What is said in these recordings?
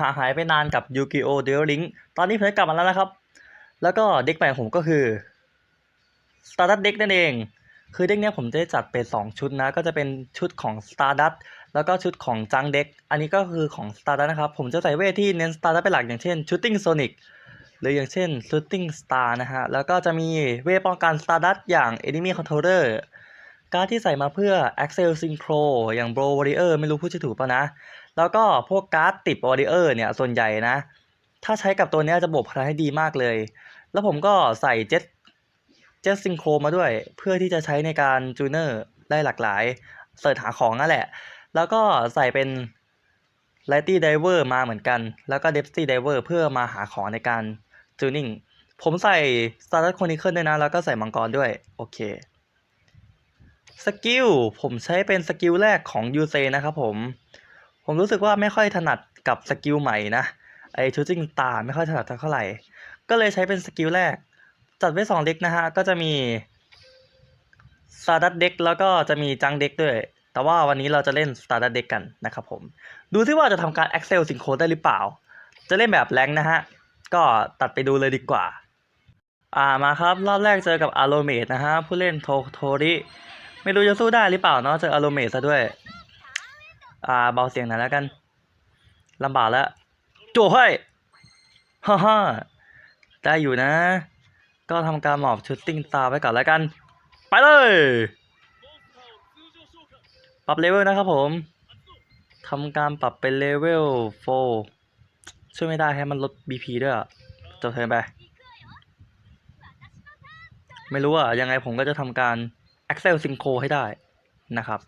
หาหายไปนานกับยูกิโอเดลลิงตอนนี้ผมได้กลับมาแล้วนะครับ แล้วก็เด็กใหม่ของผมก็คือ Stardust Deck นั่นเอง คือเด็กเนี้ยผมจะได้จัดเป็น 2 ชุดนะ ก็จะเป็นชุดของ Stardust แล้วก็ชุดของจังเด็ก อันนี้ก็คือของ Stardust นะครับ ผมจะใส่เวทที่เน้น Stardust เป็นหลักอย่างเช่น Shooting Sonic หรืออย่างเช่น Shooting Star นะฮะ แล้วก็จะมีเวทป้องกัน Stardust อย่าง Enemy Controller การดที่ใส่มาเพื่อ Axel Synchro อย่าง Bro Warrior ไม่รู้พูดจะถูกป่ะนะ แล้วก็พวกการ์ดติด Warrior เนี่ยส่วนใหญ่นะ ถ้าใช้กับตัวนี้จะบวกพลังให้ดีมากเลย แล้วผมก็ใส่เจ็ตเจ็ตซิงโครมาด้วย เพื่อที่จะใช้ในการจูเนอร์ได้หลากหลายเสิร์ชหาของนั่นแหละ แล้วก็ใส่เป็น l i g h t y Diver มาเหมือนกัน แล้วก็ Depthy Diver เพื่อมาหาของในการจูนิ่งผมใส่ Star Chronicle ด้วยนะ แล้วก็ใส่มังกรด้วย โอเค สกิลผมใช้เป็นสกิลแรกของยูเซนะครับผม ผมรู้สึกว่าไม่ค่อยถนัดกับสกิลใหม่นะไอชูจิงตาไม่ค่อยถนัดเท่าไหร่ ก็เลยใช้เป็นสกิลแรก จัดไว้สองเด็กนะฮะ ก็จะมีซาร์ดัตเด็กแล้วก็จะมีจังเด็กด้วย แต่ว่าวันนี้เราจะเล่นสตาร์ดัตเด็กกันนะครับผม ดูซิว่าจะทำการ Excel ซิงโคได้หรือเปล่า จะเล่นแบบแรงนะฮะ ก็ตัดไปดูเลยดีกว่า อ่ามาครับ รอบแรกเจอกับอาร o เมดนะฮะ ผู้เล่นโทโทริ ไม่รู้จะสู้ได้หรือเปล่าเนาะเจออาร o เมซะด้วย อ่าเบาเสียงหน่อยแล้วกันลำบากแล้วจู่เฮ้ยฮ่าฮ่าได้อยู่นะ ก็ทำการหมอบชุดติ้งตาไว้ก่อนแล้วกัน ไปเลยปรับเลเวลนะครับผมทำการปรับเป็นเลเวล4ช่วยไม่ได้ให้มันลด BP ด้วยอะจบเทินไป ไม่รู้อะยังไงผมก็จะทำการ Excel Synchro ให้ได้นะครับ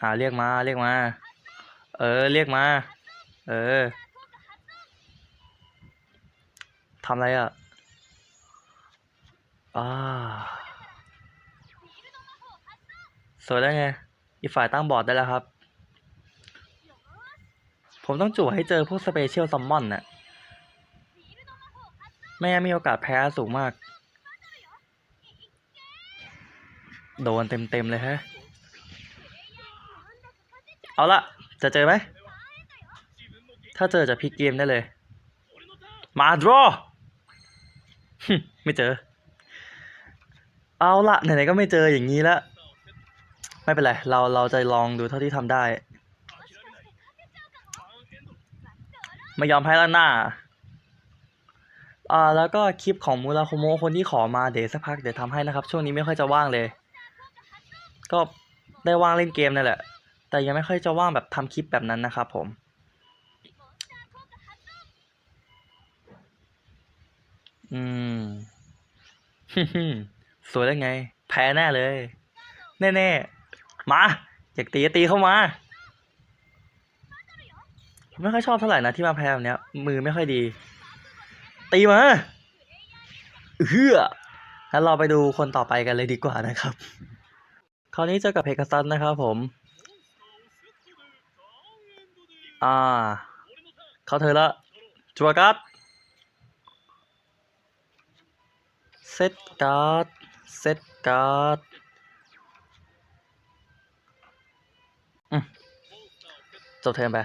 อ่าเรียกมาเรียกมา เออเรียกมา เออทำอะไรอะอ่าสวยได้ไง อีกฝ่ายตั้งบอร์ดได้แล้วครับ ผมต้องจู่ให้เจอพวกสเปเชียลซัมมอนน่ะ ไม่งั้นมีโอกาสแพ้สูงมาก โดนเต็มๆเลยฮะ เอาละจะเจอไหม ถ้าเจอจะพลิกเกมได้เลย มาดรอไม่เจอ เอาละไหนๆก็ไม่เจออย่างนี้แล้วไม่เป็นไร เราเราจะลองดูเท่าที่ทำได้ ไม่ยอมแพ้แล้วหน้าอ่าแล้วก็คลิปของมูราโคโมะคนที่ขอมาเดี๋ยวสักพักเดี๋ยวทำให้นะครับ ช่วงนี้ไม่ค่อยจะว่างเลย ก็ได้ว่างเล่นเกมนั่นแหละ แต่ยังไม่ค่อยจะว่างแบบทำคลิปแบบนั้นนะครับผม อืมสวยได้ไง แพ้แน่เลย แน่ๆ มา อยากตีตีเข้ามาผมไม่ค่อยชอบเท่าไหร่นะที่มาแพ้แบบเนี้ย มือไม่ค่อยดี ตีมาเฮือแล้วเราไปดูคนต่อไปกันเลยดีกว่านะครับ คราวนี้เจอกับเพกัสซัสนะครับผม อ่า เขาเธอละจัวการ์ดเซตการ์ดเซตการ์ดจบเทิร์นไป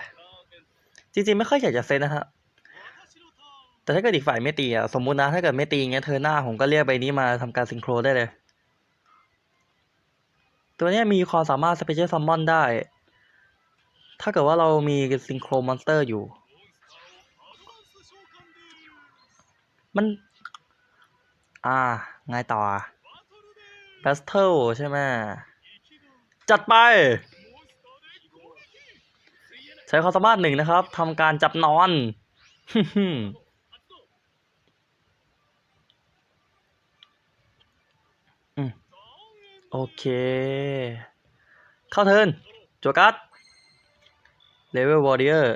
จริงๆ ไม่ค่อยอยากจะเซตนะฮะ แต่ถ้าเกิดอีกฝ่ายไม่ตีอะ สมมุตินะ ถ้าเกิดไม่ตีงเงี้ยเธอหน้าผมก็เรียกใบนี้มาทำการซิงโครได้เลย ตัวนี้มีความสามารถสเปเชียลซัมมอนได้ ถ้าเกิดว่าเรามีซิงโครมอนสเตอร์อยู่ มัน อ่า ไงต่อแบสเทิลใช่ไหม จัดไป ใช้ความสามารถหนึ่งนะครับทำการจับนอน อืม โอเค เข้าเทิร์นจัวการ์ดเลเวลวอร์เรียร์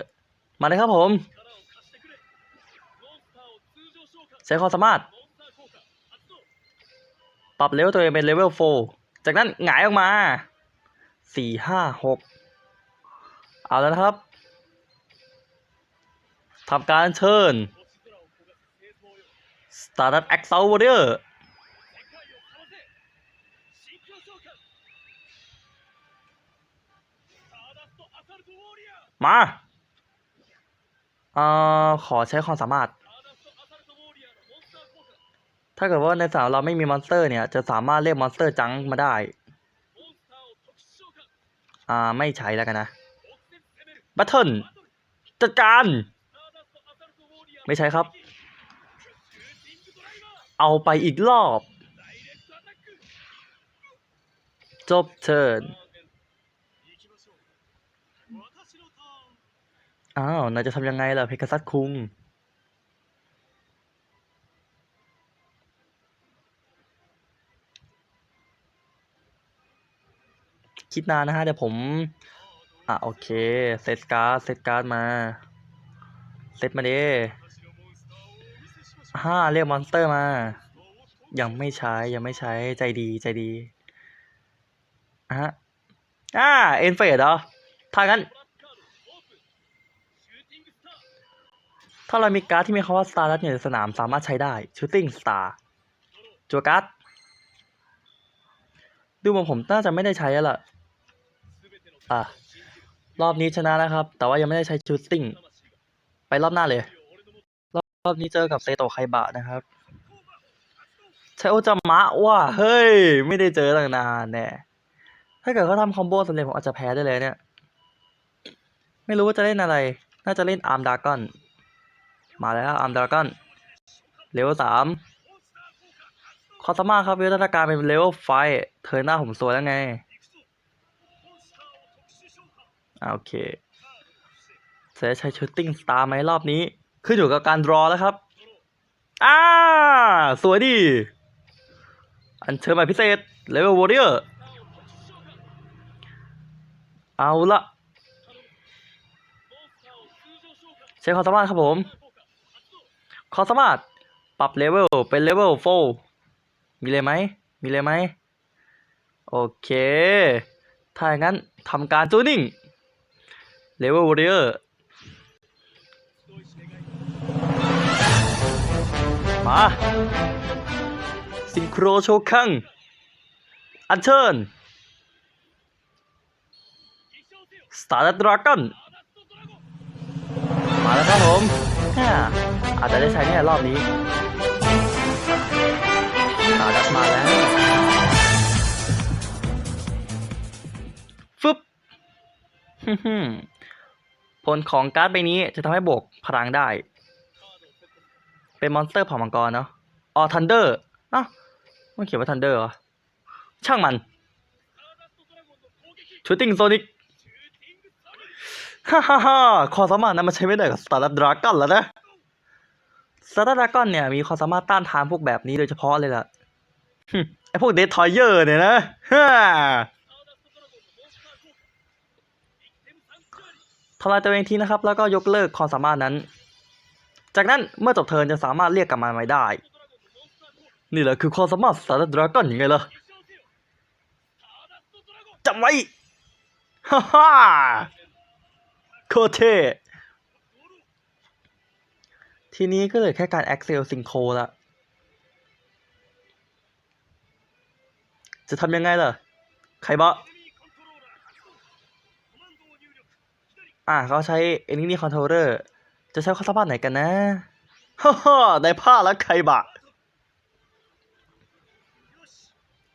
มาเลยครับผมใช้ความสามารถ ปรับเลเวลตัวเองเป็นเลเวล4จากนั้นหงายออกมาสี่ห้าหกเอาแล้วนะครับทำการเชิญ Stardust Axel Warrior มาเอ่อขอใช้ความสามารถ ถ้าเกิดว่าในสนามเราไม่มีมอนสเตอร์เนี่ย จะสามารถเรียกมอนสเตอร์จังมาได้ อ่า ไม่ใช้แล้วกันนะ บัตเทิลจัดการ ไม่ใช่ครับ เอาไปอีกรอบ จบเทิร์นอ้าวนายจะทำยังไงล่ะเพกาซัสคุงคิดนานนะฮะเดี๋ยวผม อะโอเค เซตการ์ดเซตการ์ดมา เซตมาดิห้าเรียกมอนสเตอร์มา ยังไม่ใช้ยังไม่ใช้ใจดีใจดี ฮะอ่าเอ็นเฟดเหรอถ้างั้น ถ้าเรามีการ์ดที่มีคำว่า Star อยู่ในสนามสามารถใช้ได้ Shooting Star จัวการ์ดดูเหมือนผมน่าจะไม่ได้ใช้แล้วล่ะอะรอบนี้ชนะนะครับ แต่ว่ายังไม่ได้ใช้ Shooting ไปรอบหน้าเลย รอบรอบนี้เจอกับเซโตไคบะนะครับ ใช้โอจามะว่ะเฮ้ย ไม่ได้เจอตั้งนานแน่ ถ้าเกิดเขาทำคอมโบสำเร็จผมอาจจะแพ้ได้เลยเนี่ย ไม่รู้ว่าจะเล่นอะไร น่าจะเล่นอาร์มดากอน มาแล้วอาร์มดากอนเลเวลสามคอสมาครับวิวัฒนาการเป็นเลเวลไฟเธอหน้าผมสวยแล้วไง โอเคจะใช้ชูตติ้งสตาร์ไหมรอบนี้ ขึ้นอยู่กับการรอแล้วครับ อ่า สวยดี อันเชิญมาพิเศษเลเวลวอริเออร์ เอาละใช้ความสามารถครับผมความสามารถปรับเลเวลเป็นเลเวลโฟมีเลยไหมมีเลยไหมโอเค ถ้าอย่างนั้นทำการจูนิ่งเลเวลวอริเออร์มาซิงโครโชคังอันเชิญ สตาร์ดราก้อนมาแล้วครับผมอ่าอาจจะได้ใช้เนี่ยรอบนี้สตาร์ดัมาแล้วฟึบฮึ่มผลของการ์ดใบนี้จะทำให้บวกพลังได้ เป็นมอนสเตอร์เผ่ามังกรเนาะออทันเดอร์อ้าวมันเขียนว่าทันเดอร์เหรอช่างมันชูตติ้งโซนิก ฮ่าฮ่าฮ่าความสามารถนั้นมันใช้ไม่ได้กับสตาร์ดราก้อนแล้วนะสตาร์ดราก้อนเนี่ยมีความสามารถต้านทานพวกแบบนี้โดยเฉพาะเลยล่ะไอพวกเดททอยเยอร์เนี่ยนะฮ่าทำลายตัวเองทีนะครับ แล้วก็ยกเลิกความสามารถนั้น จากนั้นเมื่อจบเทิร์นจะสามารถเรียกกลับมาใหม่ได้ นี่แหละคือความสามารถสตาร์ดราก้อนยังไงล่ะจำไว้ฮ่าฮ่า โคเท่ทีนี้ก็เหลยแค่การ Excel Sync ละ จะทำยังไงล่ะ ใครบะอะเขาใช้ Enemy Controller จะใช้ความสามารถไหนกันนะ ฮ่าฮ่าได้ผ้าแล้วใครบะ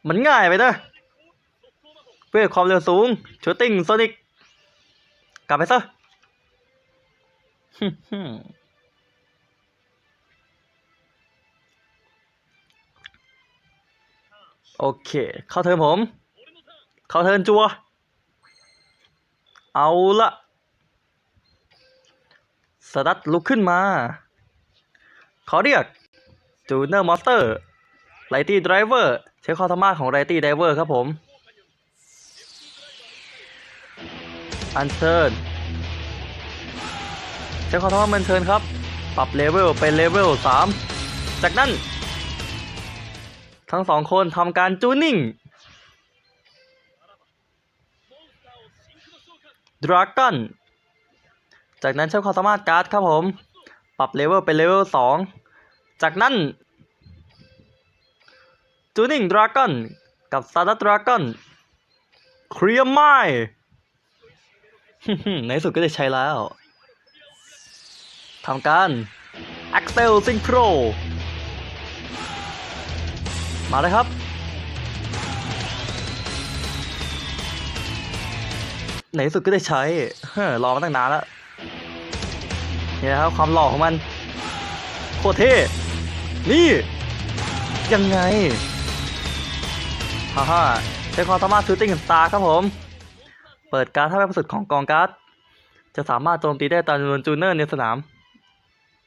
มันง่ายไปนะเพื่อความเร็วสูงชูตติ้งโซนิก กลับไปซะ โอเค เข้าเทิร์นผม เข้าเทิร์นจัว เอาละสตัดลุกขึ้นมาขาเรียกจูเนอร์มอสเตอร์ไลตี้ไดรเวอร์ใช้ความสามาของไลตี้ไดรเวอร์ครับผม อันเชิญ ใช้ความสามารถมันเชิญครับ ปรับเลเวลเป็นเลเวล3 จากนั้น ทั้งสองคนทำการจูนิ่งดราก้อนจากนั้นใช้ความสามารถการ์ดครับผม ปรับเลเวลเป็นเลเวล2 จากนั้นจูนิ่งดราก้อนกับซาร์ดดราก้อนเคลียร์ไม้ในสุดก็ได้ใช้แล้ว ทำการ Axel Sync Pro มาเลยครับ ในสุดก็ได้ใช้รอมาตั้งนานแล้ว นี่นะครับความหล่อของมัน โคตรเท่ นี่ ยังไง ฮ่าฮ่าใช้ความสามารถชูตติ้งสตาร์ครับผม เปิดการ์ดถ้าเป็นสุดของกองการ์ดจะสามารถโจมตีได้ตามจำนวนจูเนอร์ในสนาม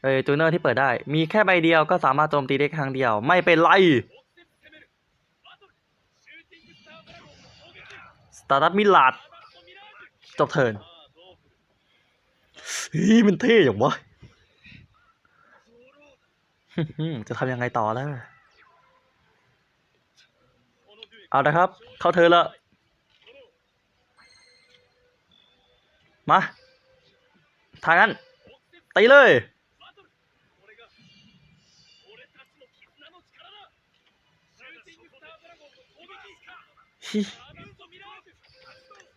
เอ้ยจูเนอร์ที่เปิดได้ มีแค่ใบเดียวก็สามารถโจมตีได้ครั้งเดียว ไม่เป็นไรสตาร์ดัตมิลาดจบเทิร์นเฮ้ยมันเท่อย่างวะจะทำยังไงต่อแล้วเอาละครับ เข้าเธอละ มา ทางนั้นตีเลย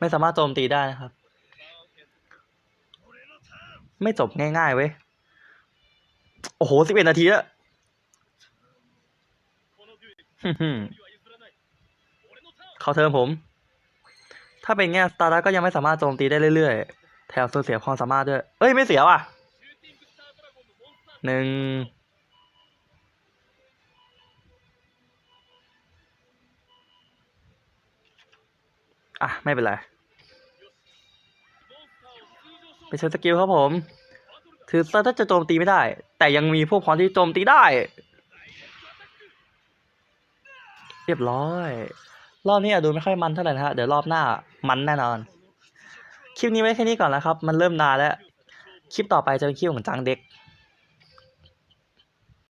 ไม่สามารถโจมตีได้นะครับ ไม่จบง่ายๆเว้ย โอ้โหสิบเอ็ดนาทีแล้วเขาเทิร์นผม ถ้าเป็นแง่สตาร์ก็ยังไม่สามารถโจมตีได้เรื่อยๆ แถมสูญเสียความสามารถด้วย เอ้ย ไม่เสียว่ะหนึ่ง อะ ไม่เป็นไร ไปใช้สกิลครับผม ถือสตาร์จะโจมตีไม่ได้ แต่ยังมีพวกพรที่โจมตีได้ เรียบร้อย รอบนี้อาจดูไม่ค่อยมันเท่าไหร่นะฮะ เดี๋ยวรอบหน้ามันแน่นอน คลิปนี้ไว้แค่นี้ก่อนนะครับ มันเริ่มนานแล้ว คลิปต่อไปจะเป็นคลิปของจังเด็ก